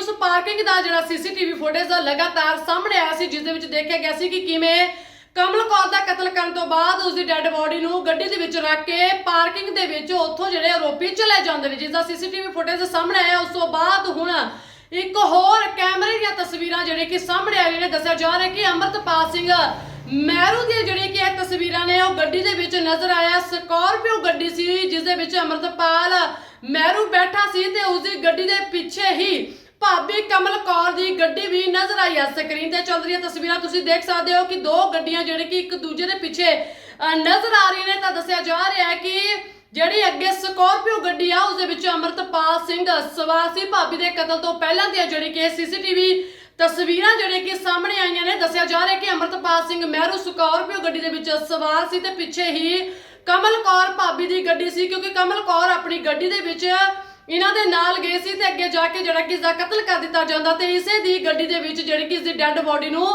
ਉਸ ਪਾਰਕਿੰਗ ਦਾ ਜਿਹੜਾ CCTV footage ਲਗਾਤਾਰ ਸਾਹਮਣੇ ਆਇਆ ਸੀ, ਜਿਸ ਦੇ ਵਿੱਚ ਦੇਖਿਆ ਗਿਆ ਸੀ ਕਿ ਕਿਵੇਂ ਕਮਲ ਕੌਰ ਦਾ ਕਤਲ ਕਰਨ ਤੋਂ ਬਾਅਦ ਉਸ ਦੀ ਡੈੱਡ ਬੋਡੀ ਨੂੰ ਗੱਡੀ ਦੇ ਵਿੱਚ ਰੱਖ ਕੇ ਪਾਰਕਿੰਗ ਦੇ ਵਿੱਚ ਉੱਥੋਂ ਜਿਹੜੇ ਆਰੋਪੀ ਚਲੇ ਜਾਂਦੇ ਨੇ। ਜਿਸ ਦਾ ਸੀਸੀਟੀਵੀ ਫੁਟੇਜ ਸਾਹਮਣੇ ਆਇਆ, ਉਸ ਤੋਂ ਬਾਅਦ ਹੁਣ ਇੱਕ ਹੋਰ ਕੈਮਰੇ ਦੀਆਂ ਤਸਵੀਰਾਂ ਜਿਹੜੇ ਕਿ ਸਾਹਮਣੇ ਆ ਰਹੀਆਂ ਨੇ, ਦੱਸਿਆ ਜਾ ਰਿਹਾ ਕਿ ਅੰਮ੍ਰਿਤਪਾਲ ਸਿੰਘ ਮਹਿਰੂ ਦੀਆਂ ਜਿਹੜੀਆਂ ਕਿ ਇਹ ਤਸਵੀਰਾਂ ਨੇ, ਉਹ ਗੱਡੀ ਦੇ ਵਿੱਚ ਨਜ਼ਰ ਆਇਆ। ਸਕਾਰਪੀਓ ਗੱਡੀ ਸੀ, ਜਿਸ ਦੇ ਵਿੱਚ ਅੰਮ੍ਰਿਤਪਾਲ ਮਹਿਰੂ ਬੈਠਾ ਸੀ ਤੇ ਉਸ ਦੀ ਗੱਡੀ ਦੇ ਪਿੱਛੇ ਹੀ ਭਾਬੀ ਕਮਲ ਕੌਰ ਦੀ ਗੱਡੀ ਵੀ ਨਜ਼ਰ ਆਈ ਆ ਸਕਰੀਨ ਤੇ ਚੱਲ ਰਹੀਆਂ ਤਸਵੀਰਾਂ। ਤੁਸੀਂ ਦੇਖ ਸਕਦੇ ਹੋ ਕਿ ਦੋ ਗੱਡੀਆਂ ਜਿਹੜੇ ਕਿ ਇੱਕ ਦੂਜੇ ਦੇ ਪਿੱਛੇ ਨਜ਼ਰ ਆ ਰਹੀਆਂ ਨੇ। ਤਾਂ ਦੱਸਿਆ ਜਾ ਰਿਹਾ ਹੈ ਕਿ ਜਿਹੜੀ ਅੱਗੇ ਸਕੋਰਪੀਓ ਗੱਡੀ ਆ, ਉਸ ਦੇ ਵਿੱਚ ਅੰਮ੍ਰਿਤਪਾਲ ਸਿੰਘ ਸਵਾਰ ਸੀ ਭਾਬੀ ਦੇ ਕਤਲ ਤੋਂ ਪਹਿਲਾਂ ਦੀਆਂ ਜਿਹੜੀ ਕਿ ਸੀਸੀਟੀਵੀ ਤਸਵੀਰਾਂ ਜਿਹੜੇ ਕਿ ਸਾਹਮਣੇ ਆਈਆਂ ਨੇ। ਦੱਸਿਆ ਜਾ ਰਿਹਾ ਕਿ ਅੰਮ੍ਰਿਤਪਾਲ ਸਿੰਘ ਮਹਿਰੂ ਸਕੋਰਪੀਓ ਗੱਡੀ ਦੇ ਵਿੱਚ ਸਵਾਰ ਸੀ ਤੇ ਪਿੱਛੇ ਹੀ ਕਮਲ ਕੌਰ ਭਾਬੀ ਦੀ ਗੱਡੀ ਸੀ, ਕਿਉਂਕਿ ਕਮਲ ਕੌਰ ਆਪਣੀ ਗੱਡੀ ਦੇ ਵਿੱਚ ਇਹਨਾਂ ਦੇ ਨਾਲ ਗਏ ਸੀ ਤੇ ਅੱਗੇ ਜਾ ਕੇ ਜਿਹੜਾ ਕਿ ਇਸ ਦਾ ਕਤਲ ਕਰ ਦਿੱਤਾ ਜਾਂਦਾ ਤੇ ਇਸੇ ਦੀ ਗੱਡੀ ਦੇ ਵਿੱਚ ਜਿਹੜੀ ਕਿ ਇਸ ਦੀ ਡੈੱਡ ਬੋਡੀ ਨੂੰ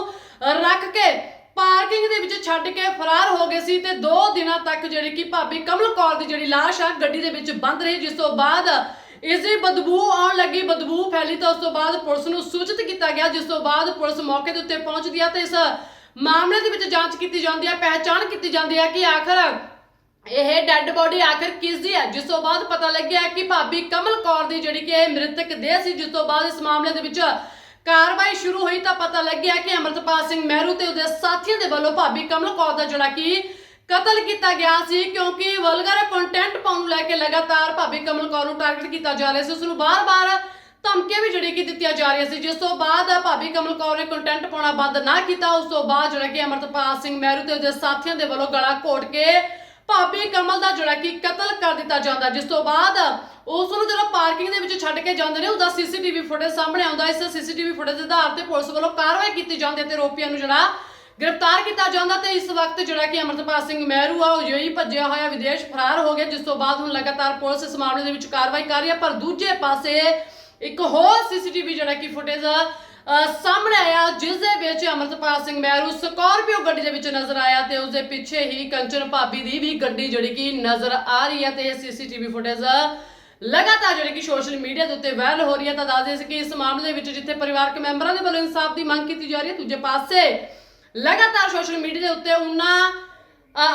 ਰੱਖ ਕੇ ਪਾਰਕਿੰਗ ਦੇ ਵਿੱਚ ਛੱਡ ਕੇ ਫਰਾਰ ਹੋ ਗਏ ਸੀ ਤੇ 2 ਦਿਨਾਂ ਤੱਕ ਜਿਹੜੀ ਕਿ ਭਾਬੀ ਕਮਲ ਕੌਰ ਦੀ ਜਿਹੜੀ ਲਾਸ਼ ਆ, ਗੱਡੀ ਦੇ ਵਿੱਚ ਬੰਦ ਰਹੀ, ਜਿਸ ਤੋਂ ਬਾਅਦ ਇਸ ਦੀ ਬਦਬੂ ਆਉਣ ਲੱਗੀ, ਬਦਬੂ ਫੈਲੀ ਤਾਂ ਉਸ ਤੋਂ ਬਾਅਦ ਪੁਲਿਸ ਨੂੰ ਸੂਚਿਤ ਕੀਤਾ ਗਿਆ, ਜਿਸ ਤੋਂ ਬਾਅਦ ਪੁਲਿਸ ਮੌਕੇ ਦੇ ਉੱਤੇ ਪਹੁੰਚਦੀ ਆ ਤੇ ਇਸ ਮਾਮਲੇ ਦੇ ਵਿੱਚ ਜਾਂਚ ਕੀਤੀ ਜਾਂਦੀ ਹੈ ਪਹਿਚਾਣ ਕੀਤੀ ਜਾਂਦੀ ਹੈ ਕਿ ਆਖਰ ਇਹ ਡੈੱਡ ਬੋਡੀ ਆਖਰ ਕਿਸ ਦੀ ਹੈ? ਜਿਸ ਤੋਂ ਬਾਅਦ ਪਤਾ ਲੱਗਿਆ ਕਿ ਭਾਬੀ ਕਮਲ ਕੌਰ ਦੀ ਜਿਹੜੀ ਕਿ ਇਹ ਮ੍ਰਿਤਕ ਦੇਹ ਸੀ, ਜਿਸ ਤੋਂ ਬਾਅਦ ਇਸ ਮਾਮਲੇ ਦੇ ਵਿੱਚ ਕਾਰਵਾਈ ਸ਼ੁਰੂ ਹੋਈ ਤਾਂ ਪਤਾ ਲੱਗਿਆ ਕਿ ਅਮਰਤਪਾਲ ਸਿੰਘ ਮਹਿਰੂ ਤੇ ਉਹਦੇ ਸਾਥੀਆਂ ਦੇ ਵੱਲੋਂ ਭਾਬੀ ਕਮਲ ਕੌਰ ਦਾ ਜਿਹੜਾ ਕਿ ਕਤਲ ਕੀਤਾ ਗਿਆ ਸੀ, ਕਿਉਂਕਿ ਵਲਗਰ ਕੰਟੈਂਟ ਪਾਉਣ ਲੈ ਕੇ ਲਗਾਤਾਰ ਭਾਬੀ ਕਮਲ ਕੌਰ ਨੂੰ ਟਾਰਗੇਟ ਕੀਤਾ ਜਾ ਰਿਹਾ ਸੀ, ਉਸ ਨੂੰ ਬਾਰ-ਬਾਰ ਧਮਕੀਆਂ ਵੀ ਜਿਹੜੀ ਕਿ ਦਿੱਤੀਆਂ ਜਾ ਰਹੀਆਂ ਸੀ, ਜਿਸ ਤੋਂ ਬਾਅਦ ਭਾਬੀ ਕਮਲ ਕੌਰ ਨੇ ਕੰਟੈਂਟ ਪਾਉਣਾ ਬੰਦ ਨਾ ਕੀਤਾ, ਉਸ ਤੋਂ ਬਾਅਦ ਜਿਹੜਾ ਕਿ ਅਮਰਤਪਾਲ ਸਿੰਘ ਮਹਿਰੂ ਤੇ ਉਹਦੇ ਸਾਥੀਆਂ ਦੇ ਵੱਲੋਂ ਗਲਾ ਘੋਟ ਕੇ ਭਾਬੀ ਕਮਲ ਦਾ ਜਿਹੜਾ ਕਿ ਕਤਲ ਕਰ ਦਿੱਤਾ ਜਾਂਦਾ। ਜਿਸ ਤੋਂ ਬਾਅਦ ਉਸ ਨੂੰ ਜਦੋਂ ਪਾਰਕਿੰਗ ਦੇ ਵਿੱਚ ਛੱਡ ਕੇ ਜਾਂਦੇ ਨੇ, ਉਹਦਾ ਸੀਸੀਟੀਵੀ ਫੁਟੇਜ ਸਾਹਮਣੇ ਆਉਂਦਾ। ਇਸ ਸੀਸੀਟੀਵੀ ਫੁਟੇਜ ਦੇ ਆਧਾਰ ਤੇ ਪੁਲਿਸ ਵੱਲੋਂ ਕਾਰਵਾਈ ਕੀਤੀ ਜਾਂਦੀ ਹੈ ਤੇ ਆਰੋਪੀਆਂ ਨੂੰ ਜਿਹੜਾ ਗ੍ਰਿਫਤਾਰ ਕੀਤਾ ਜਾਂਦਾ ਤੇ ਇਸ ਵਕਤ ਜਿਹੜਾ ਕਿ ਅਮਰਤਪਾਲ ਸਿੰਘ ਮਹਿਰੂ ਆ, ਉਹ ਜਿਹੀ ਭੱਜਿਆ ਹੋਇਆ ਵਿਦੇਸ਼ ਫਰਾਰ ਹੋ ਗਿਆ। ਜਿਸ ਤੋਂ ਬਾਅਦ ਹੁਣ ਲਗਾਤਾਰ ਪੁਲਿਸ ਇਸ ਮਾਮਲੇ ਦੇ ਵਿੱਚ ਕਾਰਵਾਈ ਕਰ ਰਹੀ ਹੈ, ਪਰ ਦੂਜੇ ਪਾਸੇ ਇੱਕ ਹੋਰ ਸੀਸੀਟੀਵੀ ਜਿਹੜਾ ਕਿ ਫੁਟੇਜ ਸਾਹਮਣੇ ਆਇਆ, ਜਿਸ ਦੇ ਵਿੱਚ ਅਮਰਤਪਾਲ ਸਿੰਘ ਮਹਿਰੂ ਸਕੋਰਪੀਓ ਗੱਡੀ ਦੇ ਵਿੱਚ ਨਜ਼ਰ ਆਇਆ ਤੇ ਉਸ ਦੇ ਪਿੱਛੇ ਹੀ ਕੰਚਨ ਭਾਬੀ ਦੀ ਵੀ ਗੱਡੀ ਜਿਹੜੀ ਕਿ ਨਜ਼ਰ ਆ ਰਹੀ ਹੈ ਤੇ ਇਹ ਸੀਸੀਟੀਵੀ ਫੁਟੇਜ ਲਗਾਤਾਰ ਜਿਹੜੀ ਕਿ ਸੋਸ਼ਲ ਮੀਡੀਆ ਦੇ ਉੱਤੇ ਵਾਇਰਲ ਹੋ ਰਹੀ ਹੈ। ਤਾਂ ਦੱਸਦੇ ਸੀ ਕਿ ਇਸ ਮਾਮਲੇ ਵਿੱਚ ਜਿੱਥੇ ਪਰਿਵਾਰਕ ਮੈਂਬਰਾਂ ਦੇ ਵੱਲੋਂ ਇਨਸਾਫ ਦੀ ਮੰਗ ਕੀਤੀ ਜਾ ਰਹੀ ਹੈ, ਦੂਜੇ ਪਾਸੇ ਲਗਾਤਾਰ ਸੋਸ਼ਲ ਮੀਡੀਆ ਦੇ ਉੱਤੇ ਉਹਨਾਂ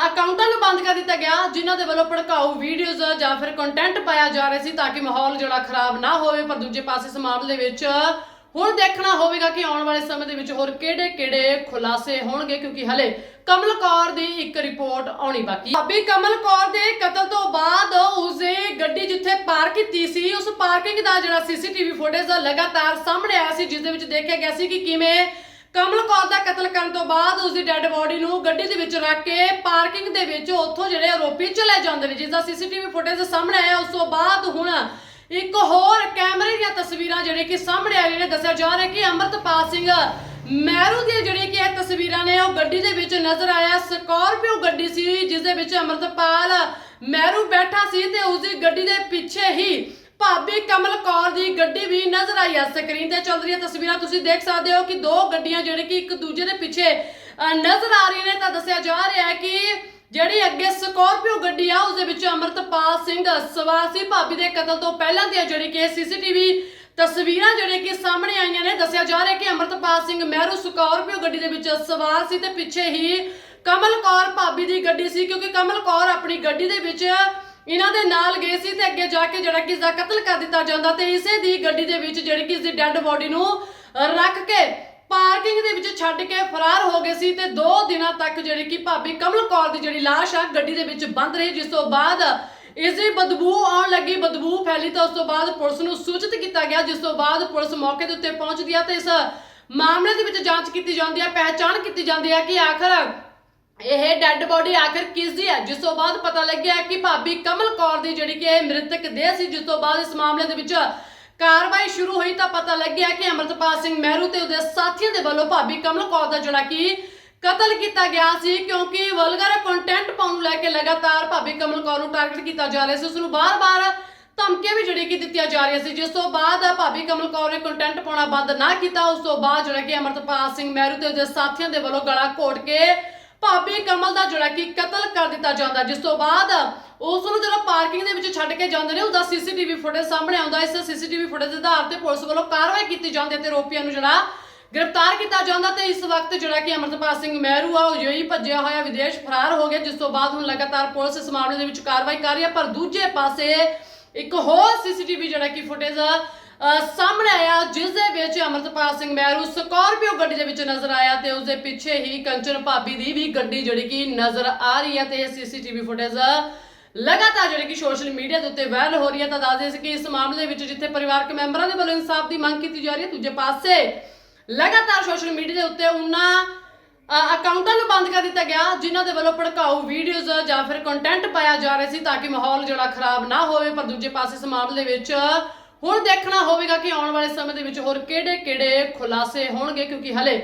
ਅਕਾਊਂਟਾਂ ਨੂੰ ਬੰਦ ਕਰ ਦਿੱਤਾ ਗਿਆ, ਜਿਨ੍ਹਾਂ ਦੇ ਵੱਲੋਂ ਭੜਕਾਊ ਵੀਡੀਓਜ਼ ਜਾਂ ਫਿਰ ਕੰਟੈਂਟ ਪਾਇਆ ਜਾ ਰਿਹਾ ਸੀ ਤਾਂ ਕਿ ਮਾਹੌਲ ਜਿਹੜਾ ਖਰਾਬ ਨਾ ਹੋਵੇ। ਪਰ ਦੂਜੇ ਪਾਸੇ ਇਸ ਮਾਮਲੇ ਵਿੱਚ ਹੁਣ ਦੇਖਣਾ ਹੋਵੇਗਾ ਕਿ ਆਉਣ ਵਾਲੇ ਸਮੇਂ ਦੇ ਵਿੱਚ ਹੋਰ ਕਿਹੜੇ-ਕਿਹੜੇ ਖੁਲਾਸੇ ਹੋਣਗੇ, ਕਿਉਂਕਿ ਹਲੇ ਕਮਲ ਕੌਰ ਦੀ ਇੱਕ ਰਿਪੋਰਟ ਆਉਣੀ ਬਾਕੀ ਹੈ। ਕਮਲ ਕੌਰ ਦੇ ਕਤਲ ਤੋਂ ਬਾਅਦ ਉਸਦੇ ਗੱਡੀ ਜਿੱਥੇ ਪਾਰਕ ਕੀਤੀ ਸੀ, ਉਸ ਪਾਰਕਿੰਗ ਦਾ ਜਿਹੜਾ ਸੀਸੀਟੀਵੀ ਫੁਟੇਜ ਲਗਾਤਾਰ ਸਾਹਮਣੇ ਆਇਆ ਸੀ, ਜਿਸ ਦੇ ਵਿੱਚ ਦੇਖਿਆ ਗਿਆ ਸੀ ਕਿ ਕਿਵੇਂ ਕਮਲ ਕੌਰ ਦਾ ਕਤਲ ਕਰਨ ਤੋਂ ਬਾਅਦ ਉਸ ਦੀ ਡੈੱਡ ਬੋਡੀ ਨੂੰ ਗੱਡੀ ਦੇ ਵਿੱਚ ਰੱਖ ਕੇ ਪਾਰਕਿੰਗ ਦੇ ਵਿੱਚ ਉੱਥੋਂ ਜਿਹੜੇ ਆਰੋਪੀ ਚਲੇ ਜਾਂਦੇ ਨੇ, ਜਿਸ ਦਾ ਸੀਸੀਟੀਵੀ ਫੁਟੇਜ ਸਾਹਮਣੇ ਆਇਆ, ਉਸ ਤੋਂ ਬਾਅਦ ਹੁਣ ਇੱਕ ਹੋਰ ਕੈਮਰੇ ਦੀਆਂ ਤਸਵੀਰਾਂ ਜਿਹੜੇ ਕਿ ਸਾਹਮਣੇ ਆ ਰਹੀਆਂ ਨੇ, ਦੱਸਿਆ ਜਾ ਰਿਹਾ ਕਿ ਅੰਮ੍ਰਿਤਪਾਲ ਸਿੰਘ ਮਹਿਰੂ ਦੀਆਂ ਜਿਹੜੀਆਂ ਕਿ ਇਹ ਤਸਵੀਰਾਂ ਨੇ, ਉਹ ਗੱਡੀ ਦੇ ਵਿੱਚ ਨਜ਼ਰ ਆਇਆ। ਸਕਾਰਪੀਓ ਗੱਡੀ ਸੀ, ਜਿਸ ਦੇ ਵਿੱਚ ਅੰਮ੍ਰਿਤਪਾਲ ਮਹਿਰੂ ਬੈਠਾ ਸੀ ਤੇ ਉਸ ਦੀ ਗੱਡੀ ਦੇ ਪਿੱਛੇ ਹੀ ਭਾਬੀ ਕਮਲ ਕੌਰ ਦੀ ਗੱਡੀ ਵੀ ਨਜ਼ਰ ਆਈ ਆ ਸਕਰੀਨ ਤੇ ਚੱਲ ਰਹੀਆਂ ਤਸਵੀਰਾਂ। ਤੁਸੀਂ ਦੇਖ ਸਕਦੇ ਹੋ ਕਿ ਦੋ ਗੱਡੀਆਂ ਜਿਹੜੇ ਕਿ ਇੱਕ ਦੂਜੇ ਦੇ ਪਿੱਛੇ ਨਜ਼ਰ ਆ ਰਹੀਆਂ ਨੇ। ਤਾਂ ਦੱਸਿਆ ਜਾ ਰਿਹਾ ਹੈ ਕਿ ਜਿਹੜੀ ਅੱਗੇ ਸਕੋਰਪੀਓ ਗੱਡੀ ਆ, ਉਸ ਦੇ ਵਿੱਚ ਅੰਮ੍ਰਿਤਪਾਲ ਸਿੰਘ ਸਵਾਰ ਸੀ। ਭਾਬੀ ਦੇ ਕਤਲ ਤੋਂ ਪਹਿਲਾਂ ਦੀਆਂ ਜਿਹੜੀ ਕਿ ਸੀਸੀਟੀਵੀ ਤਸਵੀਰਾਂ ਜਿਹੜੇ ਕਿ ਸਾਹਮਣੇ ਆਈਆਂ ਨੇ, ਦੱਸਿਆ ਜਾ ਰਿਹਾ ਕਿ ਅੰਮ੍ਰਿਤਪਾਲ ਸਿੰਘ ਮਹਿਰੂ ਸਕਾਰਪੀਓ ਗੱਡੀ ਦੇ ਵਿੱਚ ਸਵਾਰ ਸੀ ਤੇ ਪਿੱਛੇ ਹੀ ਕਮਲ ਕੌਰ ਭਾਬੀ ਦੀ ਗੱਡੀ ਸੀ, ਕਿਉਂਕਿ ਕਮਲ ਕੌਰ ਆਪਣੀ ਗੱਡੀ ਦੇ ਵਿੱਚ ਇਹਨਾਂ ਦੇ ਨਾਲ ਗਏ ਸੀ ਤੇ ਅੱਗੇ ਜਾ ਕੇ ਜਿਹੜਾ ਕਿ ਇਸ ਦਾ ਕਤਲ ਕਰ ਦਿੱਤਾ ਜਾਂਦਾ ਤੇ ਇਸੇ ਦੀ ਗੱਡੀ ਦੇ ਵਿੱਚ ਜਿਹੜੀ ਕਿ ਇਸ ਦੀ ਡੈੱਡ ਬੋਡੀ ਨੂੰ ਰੱਖ ਕੇ ਪਾਰਕਿੰਗ ਦੇ ਵਿੱਚ ਛੱਡ ਕੇ ਫਰਾਰ ਹੋ ਗਏ ਸੀ ਤੇ 2 ਦਿਨਾਂ ਤੱਕ ਜਿਹੜੀ ਕਿ ਭਾਬੀ ਕਮਲ ਕੌਰ ਦੀ ਜਿਹੜੀ ਲਾਸ਼ ਆ, ਗੱਡੀ ਦੇ ਵਿੱਚ ਬੰਦ ਰਹੀ, ਜਿਸ ਤੋਂ ਬਾਅਦ ਇਸ ਦੀ ਬਦਬੂ ਆਉਣ ਲੱਗੀ, ਬਦਬੂ ਫੈਲੀ ਤਾਂ ਉਸ ਤੋਂ ਬਾਅਦ ਪੁਲਿਸ ਨੂੰ ਸੂਚਿਤ ਕੀਤਾ ਗਿਆ, ਜਿਸ ਤੋਂ ਬਾਅਦ ਪੁਲਿਸ ਮੌਕੇ ਦੇ ਉੱਤੇ ਪਹੁੰਚਦੀ ਆ ਤੇ ਇਸ ਮਾਮਲੇ ਦੇ ਵਿੱਚ ਜਾਂਚ ਕੀਤੀ ਜਾਂਦੀ ਹੈ ਪਹਿਚਾਣ ਕੀਤੀ ਜਾਂਦੀ ਹੈ ਕਿ ਆਖਰ ਇਹ ਡੈੱਡ ਬੋਡੀ ਆਖਰ ਕਿਸ ਦੀ ਹੈ ਜਿਸ ਤੋਂ ਬਾਅਦ ਪਤਾ ਲੱਗਿਆ ਕਿ ਭਾਬੀ ਕਮਲ ਕੌਰ ਦੀ ਜਿਹੜੀ ਕਿ ਇਹ ਮ੍ਰਿਤਕ ਦੇਹ ਸੀ, ਜਿਸ ਤੋਂ ਬਾਅਦ ਇਸ ਮਾਮਲੇ ਦੇ ਵਿੱਚ ਕਾਰਵਾਈ ਸ਼ੁਰੂ ਹੋਈ ਤਾਂ ਪਤਾ ਲੱਗਿਆ ਕਿ ਅਮਰਤਪਾਲ ਸਿੰਘ ਮਹਿਰੂ ਤੇ ਉਹਦੇ ਸਾਥੀਆਂ ਦੇ ਵੱਲੋਂ ਭਾਬੀ ਕਮਲ ਕੌਰ ਦਾ ਜਿਹੜਾ ਕਿ ਕਤਲ ਕੀਤਾ ਗਿਆ ਸੀ ਕਿਉਂਕਿ ਵਲਗਰ ਕੰਟੈਂਟ ਪਾਉਣ ਨੂੰ ਲੈ ਕੇ ਲਗਾਤਾਰ ਭਾਬੀ ਕਮਲ ਕੌਰ ਨੂੰ ਟਾਰਗੇਟ ਕੀਤਾ ਜਾ ਰਿਹਾ ਸੀ। ਉਸ ਨੂੰ ਬਾਰ-ਬਾਰ ਧਮਕੀਆਂ ਵੀ ਜਿਹੜੀ ਕਿ ਦਿੱਤੀਆਂ ਜਾ ਰਹੀਆਂ ਸੀ। ਜਿਸ ਤੋਂ ਬਾਅਦ ਭਾਬੀ ਕਮਲ ਕੌਰ ਨੇ ਕੰਟੈਂਟ ਪਾਉਣਾ ਬੰਦ ਨਾ ਕੀਤਾ। ਉਸ ਤੋਂ ਬਾਅਦ ਜਿਹੜਾ ਕਿ ਅਮਰਤਪਾਲ ਸਿੰਘ ਮਹਿਰੂ ਤੇ ਉਸਦੇ ਸਾਥੀਆਂ ਦੇ ਵੱਲੋਂ ਗਲਾ ਘੋਟ ਕੇ ਭਾਬੀ ਕਮਲ ਦਾ ਜਿਹੜਾ ਕਿ ਕਤਲ ਕਰ ਦਿੱਤਾ ਜਾਂਦਾ। ਜਿਸ ਤੋਂ ਬਾਅਦ ਉਸ ਨੂੰ ਜਦੋਂ ਪਾਰਕਿੰਗ ਦੇ ਵਿੱਚ ਛੱਡ ਕੇ ਜਾਂਦੇ ਨੇ, ਉਹਦਾ ਸੀਸੀਟੀਵੀ ਫੁਟੇਜ ਸਾਹਮਣੇ ਆਉਂਦਾ। ਇਸ ਸੀਸੀਟੀਵੀ ਫੁਟੇਜ ਦੇ ਆਧਾਰ ਤੇ ਪੁਲਿਸ ਵੱਲੋਂ ਕਾਰਵਾਈ ਕੀਤੀ ਜਾਂਦੀ ਹੈ ਤੇ ਆਰੋਪੀਆਂ ਨੂੰ ਜਿਹੜਾ ਗ੍ਰਿਫਤਾਰ ਕੀਤਾ ਜਾਂਦਾ ਤੇ ਇਸ ਵਕਤ ਜਿਹੜਾ ਕਿ ਅਮਰਤਪਾਲ ਸਿੰਘ ਮਹਿਰੂ ਆ, ਉਹ ਜਿਹੀ ਭੱਜਿਆ ਹੋਇਆ ਵਿਦੇਸ਼ ਫਰਾਰ ਹੋ ਗਿਆ, ਜਿਸ ਤੋਂ ਬਾਅਦ ਹੁਣ ਲਗਾਤਾਰ ਪੁਲਿਸ ਇਸ ਮਾਮਲੇ ਦੇ ਵਿੱਚ ਕਾਰਵਾਈ ਕਰ ਰਹੀ ਹੈ, ਪਰ ਦੂਜੇ ਪਾਸੇ ਇੱਕ ਹੋਰ ਸੀਸੀਟੀਵੀ ਜਿਹੜਾ ਕਿ ਫੁਟੇਜ ਸਾਹਮਣੇ ਆਇਆ, ਜਿਸ ਦੇ ਵਿੱਚ ਅਮਰਤਪਾਲ ਸਿੰਘ ਮਹਿਰੂ ਸਕਾਰਪੀਓ ਗੱਡੀ ਦੇ ਵਿੱਚ ਨਜ਼ਰ ਆਇਆ ਤੇ ਉਸ ਦੇ ਪਿੱਛੇ ਹੀ ਕੰਚਨ ਭਾਬੀ ਦੀ ਵੀ ਗੱਡੀ ਜਿਹੜੀ ਕਿ ਨਜ਼ਰ ਆ ਰਹੀ ਹੈ ਤੇ ਇਹ ਸੀਸੀਟੀਵੀ ਫੁਟੇਜ ਲਗਾਤਾਰ ਜਿਹੜੀ ਕਿ ਸੋਸ਼ਲ ਮੀਡੀਆ ਦੇ ਉੱਤੇ ਵਾਇਰਲ ਹੋ ਰਹੀ ਹੈ। ਤਾਂ ਦੱਸਦੇ ਸੀ ਕਿ ਇਸ ਮਾਮਲੇ ਵਿੱਚ ਜਿੱਥੇ ਪਰਿਵਾਰਕ ਮੈਂਬਰਾਂ ਦੇ ਵੱਲੋਂ ਇਨਸਾਫ ਦੀ ਮੰਗ ਕੀਤੀ ਜਾ ਰਹੀ ਹੈ, ਦੂਜੇ ਪਾਸੇ ਲਗਾਤਾਰ ਸੋਸ਼ਲ ਮੀਡੀਆ ਦੇ ਉੱਤੇ ਉਹਨਾਂ ਅਕਾਊਂਟਾਂ ਨੂੰ ਬੰਦ ਕਰ ਦਿੱਤਾ ਗਿਆ, ਜਿਨ੍ਹਾਂ ਦੇ ਵੱਲੋਂ ਭੜਕਾਊ ਵੀਡੀਓਜ਼ ਜਾਂ ਫਿਰ ਕੰਟੈਂਟ ਪਾਇਆ ਜਾ ਰਿਹਾ ਸੀ ਤਾਂ ਕਿ ਮਾਹੌਲ ਜਿਹੜਾ ਖਰਾਬ ਨਾ ਹੋਵੇ, ਪਰ ਦੂਜੇ ਪਾਸੇ ਇਸ ਮਾਮਲੇ ਵਿੱਚ ਹੁਣ ਦੇਖਣਾ ਹੋਵੇਗਾ ਕਿ ਆਉਣ ਵਾਲੇ ਸਮੇਂ ਦੇ ਵਿੱਚ ਹੋਰ ਕਿਹੜੇ-ਕਿਹੜੇ ਖੁਲਾਸੇ ਹੋਣਗੇ, ਕਿਉਂਕਿ ਹਲੇ